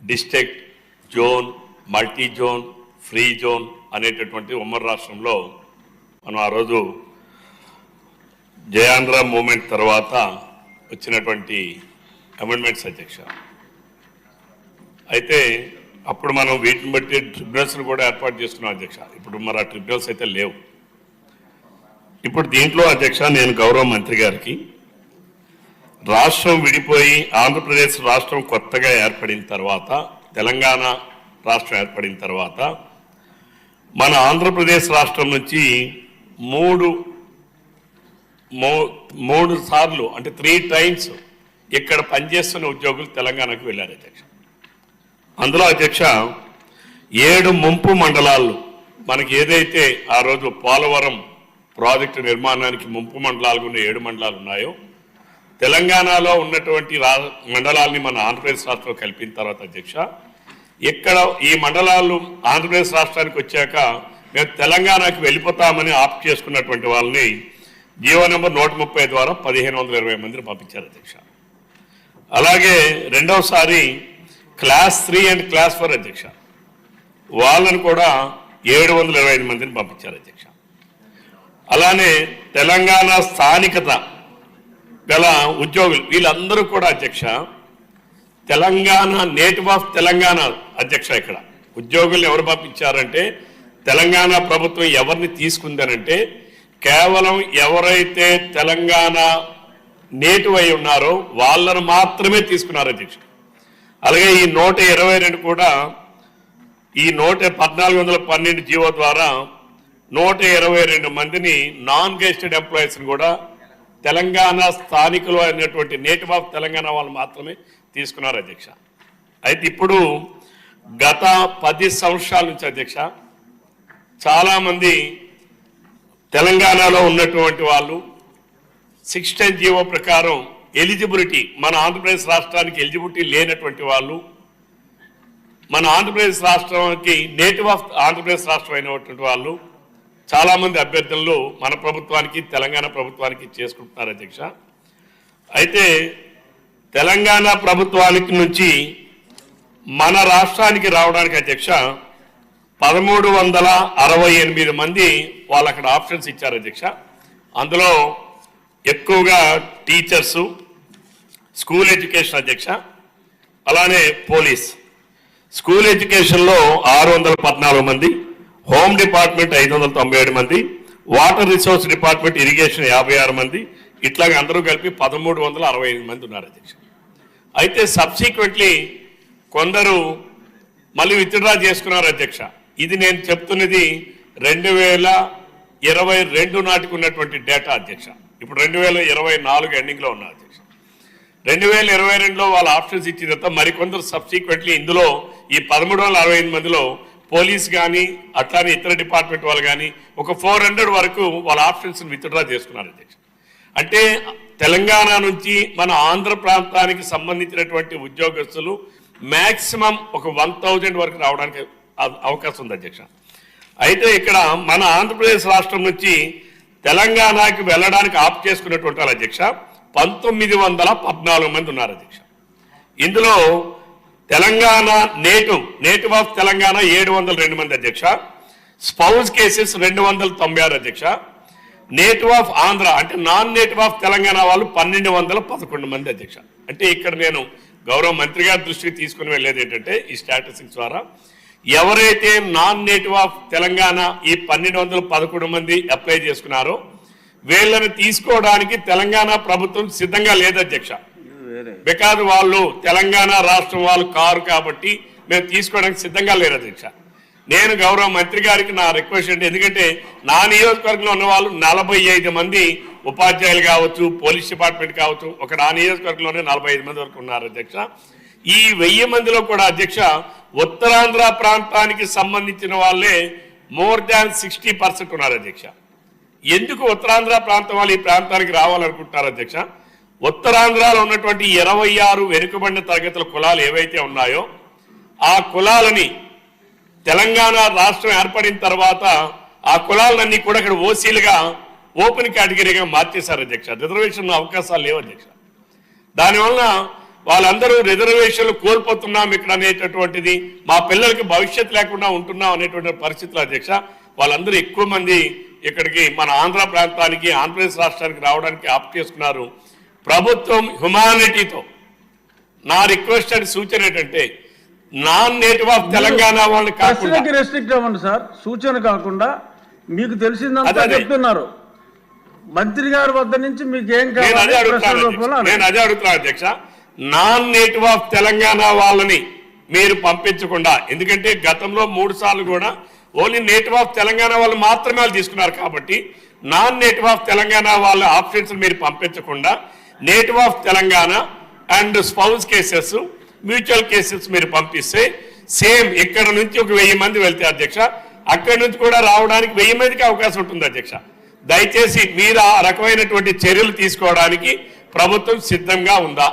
District zone multi zone free zone అనేటటువంటి ఉమ్మడి రాష్ట్రంలో మనం ఆ రోజు జయాంధ్ర మూమెంట్ తర్వాత వచ్చినటువంటి అమెండ్మెంట్స్ అధ్యక్ష అయితే అప్పుడు మనం వీటిని బట్టి ట్రిబ్యునల్స్ని కూడా ఏర్పాటు చేసుకున్నాం అధ్యక్ష ఇప్పుడు మరి ఆ ట్రిబ్యునల్స్ అయితే లేవు. ఇప్పుడు దీంట్లో అధ్యక్ష నేను గౌరవ మంత్రి గారికి రాష్ట్రం విడిపోయి ఆంధ్రప్రదేశ్ రాష్ట్రం కొత్తగా ఏర్పడిన తర్వాత తెలంగాణ రాష్ట్రం ఏర్పడిన తర్వాత మన ఆంధ్రప్రదేశ్ రాష్ట్రం నుంచి మూడు మూ- మూడు సార్లు అంటే త్రీ టైమ్స్ ఇక్కడ పనిచేస్తున్న ఉద్యోగులు తెలంగాణకు వెళ్ళారు అధ్యక్ష. అందులో అధ్యక్ష ఏడు ముంపు మండలాలు మనకి ఏదైతే ఆ రోజు పోలవరం ప్రాజెక్టు నిర్మాణానికి ముంపు మండలాలు ఉన్న ఏడు మండలాలు ఉన్నాయో తెలంగాణలో ఉన్నటువంటి రా మండలాల్ని మన ఆంధ్రప్రదేశ్ రాష్ట్రం కలిపిన తర్వాత అధ్యక్ష ఇక్కడ ఈ మండలాలు ఆంధ్రప్రదేశ్ రాష్ట్రానికి వచ్చాక మేము తెలంగాణకి వెళ్ళిపోతామని ఆప్ట్ చేసుకున్నటువంటి వాళ్ళని జీవో నెంబర్ నూట ముప్పై ద్వారా పదిహేను వందల ఇరవై మందిని పంపించారు అధ్యక్ష. అలాగే రెండవసారి class three and class four అధ్యక్ష. వాళ్ళను కూడా ఏడు వందల ఇరవై ఐదు మందిని పంపించారు అధ్యక్ష. అలానే తెలంగాణ స్థానికత గల ఉద్యోగులు వీళ్ళందరూ కూడా అధ్యక్ష. తెలంగాణ నేటివ్ ఆఫ్ తెలంగాణ అధ్యక్ష ఇక్కడ. ఉద్యోగులు ఎవరు పంపించారంటే తెలంగాణ ప్రభుత్వం ఎవరిని తీసుకుందనంటే కేవలం ఎవరైతే తెలంగాణ నేటివ్ అయి ఉన్నారో వాళ్ళను మాత్రమే తీసుకున్నారు అధ్యక్ష. అలాగే ఈ నూట ఇరవై రెండు కూడా ఈ నూట పద్నాలుగు వందల పన్నెండు జీవో ద్వారా నూట ఇరవై రెండు మందిని నాన్ గెస్టెడ్ ఎంప్లాయీస్ని కూడా తెలంగాణ స్థానికులు అయినటువంటి నేటివ్ ఆఫ్ తెలంగాణ వాళ్ళు మాత్రమే తీసుకున్నారు అధ్యక్ష. అయితే ఇప్పుడు గత పది సంవత్సరాల నుంచి అధ్యక్ష చాలామంది తెలంగాణలో ఉన్నటువంటి వాళ్ళు సిక్స్టీన్ జీవో ప్రకారం ఎలిజిబిలిటీ మన ఆంధ్రప్రదేశ్ రాష్ట్రానికి ఎలిజిబిలిటీ లేనటువంటి వాళ్ళు మన ఆంధ్రప్రదేశ్ రాష్ట్రానికి నేటివ్ ఆఫ్ ఆంధ్రప్రదేశ్ రాష్ట్రం అయినటువంటి వాళ్ళు చాలామంది అభ్యర్థులు మన ప్రభుత్వానికి తెలంగాణ ప్రభుత్వానికి చేసుకుంటున్నారు అధ్యక్ష. అయితే తెలంగాణ ప్రభుత్వానికి నుంచి మన రాష్ట్రానికి రావడానికి అధ్యక్ష పదమూడు వందల అరవై ఎనిమిది మంది వాళ్ళు అక్కడ ఆప్షన్స్ ఇచ్చారు అధ్యక్ష. అందులో ఎక్కువగా టీచర్సు స్కూల్ ఎడ్యుకేషన్ అధ్యక్ష అలానే పోలీస్. స్కూల్ ఎడ్యుకేషన్లో ఆరు వందల పద్నాలుగు మంది హోమ్ డిపార్ట్మెంట్ ఐదు వందల తొంభై ఏడు మంది వాటర్ రిసోర్స్ డిపార్ట్మెంట్ ఇరిగేషన్ యాభై ఆరు మంది ఇట్లాగ అందరూ కలిపి పదమూడు వందల అరవై ఐదు మంది ఉన్నారు అధ్యక్ష. అయితే సబ్సిక్వెంట్లీ కొందరు మళ్ళీ విత్డ్రా చేసుకున్నారు అధ్యక్ష. ఇది నేను చెప్తున్నది రెండు వేల ఇరవై రెండు నాటికి ఉన్నటువంటి డేటా అధ్యక్ష. ఇప్పుడు రెండు వేల ఇరవై నాలుగు ఎండింగ్లో ఉన్నారు అధ్యక్ష. రెండు వేల ఇరవై రెండులో వాళ్ళ ఆప్షన్స్ ఇచ్చిన తర్వాత మరికొందరు సబ్సిక్వెంట్లీ ఇందులో ఈ పదమూడు వందల అరవై ఐదు మందిలో పోలీస్ కానీ అట్లానే ఇతర డిపార్ట్మెంట్ వాళ్ళు కానీ ఒక ఫోర్ హండ్రెడ్ వరకు వాళ్ళ ఆప్షన్స్ విత్డ్రా చేసుకున్నారు అధ్యక్ష. అంటే తెలంగాణ నుంచి మన ఆంధ్ర ప్రాంతానికి సంబంధించినటువంటి ఉద్యోగస్తులు మ్యాక్సిమం ఒక వన్ థౌజండ్ వరకు రావడానికి అవ- అవకాశం ఉంది అధ్యక్ష. అయితే ఇక్కడ మన ఆంధ్రప్రదేశ్ రాష్ట్రం నుంచి తెలంగాణకి వెళ్ళడానికి ఆప్ చేసుకున్నటువంటి వాళ్ళు అధ్యక్ష పంతొమ్మిది వందల పద్నాలుగు మంది ఉన్నారు అధ్యక్ష. ఇందులో Telangana native native of Telangana ఏడు వందల రెండు మంది అధ్యక్ష స్పౌజ్ కేసెస్ రెండు వందల తొంభై ఆరు అధ్యక్ష నేటివ్ ఆఫ్ ఆంధ్ర అంటే నాన్ నేటివ్ ఆఫ్ తెలంగాణ వాళ్ళు పన్నెండు వందల పదకొండు మంది అధ్యక్ష. అంటే ఇక్కడ నేను గౌరవ మంత్రి గారి దృష్టికి తీసుకుని వెళ్ళేది ఏంటంటే ఈ స్టాటిస్టిక్స్ ద్వారా ఎవరైతే నాన్ నేటివ్ ఆఫ్ తెలంగాణ ఈ పన్నెండు వందల పదకొండు మంది అప్లై చేసుకున్నారో వీళ్ళని తీసుకోవడానికి తెలంగాణ ప్రభుత్వం సిద్ధంగా లేదు అధ్యక్ష. బికాజ్ వాళ్ళు తెలంగాణ రాష్ట్రం వాళ్ళు కారు కాబట్టి మేము తీసుకోవడానికి సిద్ధంగా లేరు అధ్యక్ష. నేను గౌరవ మంత్రి గారికి నా రిక్వెస్ట్ అంటే ఎందుకంటే నా నియోజకవర్గంలో ఉన్న వాళ్ళు నలభై ఐదు మంది ఉపాధ్యాయులు కావచ్చు పోలీస్ డిపార్ట్మెంట్ కావచ్చు ఒక నా నియోజకవర్గంలోనే నలభై ఐదు మంది వరకు ఉన్నారు అధ్యక్ష. ఈ వెయ్యి మందిలో కూడా అధ్యక్ష ఉత్తరాంధ్ర ప్రాంతానికి సంబంధించిన వాళ్ళే మోర్ దాన్ సిక్స్టీ పర్సెంట్ ఉన్నారు అధ్యక్ష. ఎందుకు ఉత్తరాంధ్ర ప్రాంతం వాళ్ళు ఈ ప్రాంతానికి రావాలనుకుంటున్నారు అధ్యక్ష? ఉత్తరాంధ్రలో ఉన్నటువంటి ఇరవై ఆరు వెనుకబడిన తరగతుల కులాలు ఏవైతే ఉన్నాయో ఆ కులాలని తెలంగాణ రాష్ట్రం ఏర్పడిన తర్వాత ఆ కులాలన్నీ కూడా ఇక్కడ ఓసీలుగా ఓపెన్ కేటగిరీగా మార్చేశారు అధ్యక్ష. రిజర్వేషన్ అవకాశాలు లేవు అధ్యక్ష. దానివల్ల వాళ్ళందరూ రిజర్వేషన్లు కోల్పోతున్నాం ఇక్కడ అనేటటువంటిది మా పిల్లలకి భవిష్యత్తు లేకుండా ఉంటున్నాం అనేటువంటి పరిస్థితులు అధ్యక్ష. వాళ్ళందరూ ఎక్కువ మంది ఇక్కడికి మన ఆంధ్ర ప్రాంతానికి ఆంధ్రప్రదేశ్ రాష్ట్రానికి రావడానికి ఆప్ చేసుకున్నారు. ప్రభుత్వం హ్యుమానిటీతో నా రిక్వెస్ట్ అండ్ సూచన ఏంటంటే నాన్ నేటివ్ ఆఫ్ తెలంగాణ వాళ్ళని కాకుండా రెస్ట్రిక్ట్ అవ్వండి సార్ సూచన కాకుండా మీకు తెలిసిందంతా. చెప్తున్నారు మంత్రి గారి వద్ద నుంచి మీకు ఏం కావాలి. నేను. అదే అడుగుతున్నాను అధ్యక్ష నాన్ నేటివ్ ఆఫ్ తెలంగాణ వాళ్ళని మీరు పంపించకుండా ఎందుకంటే గతంలో మూడు సార్లు కూడా ఓన్లీ నేటివ్ ఆఫ్ తెలంగాణ వాళ్ళు మాత్రమే వాళ్ళు తీసుకున్నారు కాబట్టి నాన్ నేటివ్ ఆఫ్ తెలంగాణ వాళ్ళ ఆప్షన్స్ మీరు పంపించకుండా native of Telangana and spouse cases mutual cases మీరు పంపిస్తే సేమ్ ఇక్కడ నుంచి ఒక వెయ్యి మంది వెళ్తే అధ్యక్ష అక్కడి నుంచి కూడా రావడానికి వెయ్యి మందికి అవకాశం ఉంటుంది అధ్యక్ష. దయచేసి మీరు ఆ రకమైనటువంటి చర్యలు తీసుకోవడానికి ప్రభుత్వం సిద్ధంగా ఉందా?